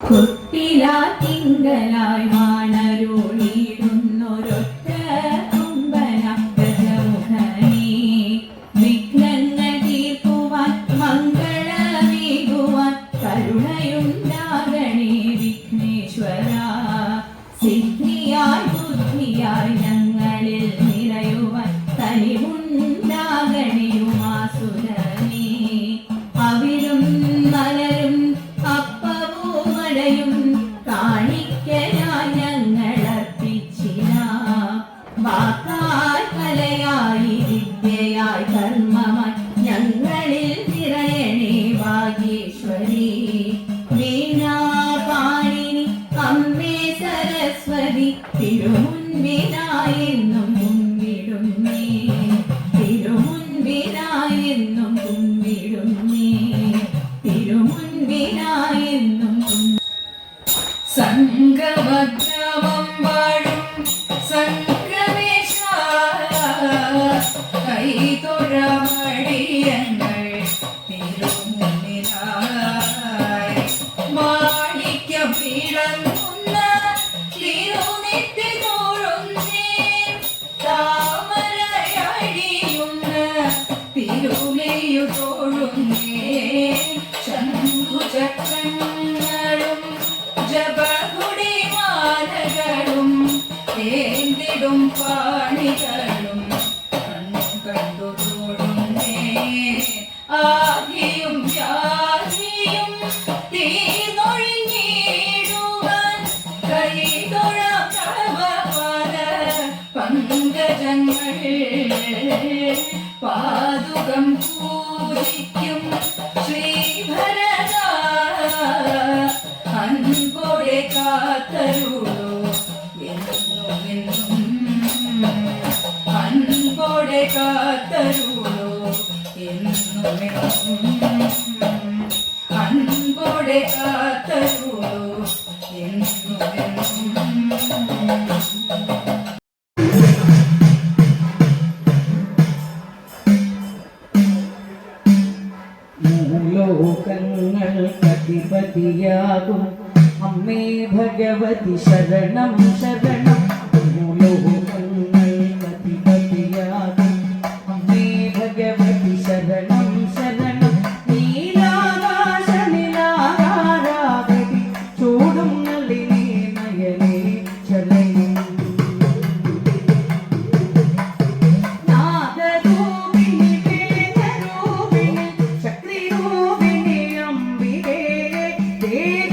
കുട്ടിലാ തിങ്കളായി വാണരൂ? തിരുമുൻപിലായെന്നും കുമ്പിടുന്നേ തിരുമുൻപിലായെന്നും കുമ്പിടുന്നേ പാണികളും കണ്ണു കണ്ടുകൂടുന്നേ ആദിയും ജാതിയും തീർന്നൊഴിഞ്ഞിടുവാൻ കൈതൊഴാവ പങ്കജങ്ങൾ. പാതുകം പൂജിക്കും അൻപോടെ കാത്തരൂ ലോകങ്ങൾ കതിപതിയാകും അമ്മേ ഭഗവതി ശരണം ശരണം Deus.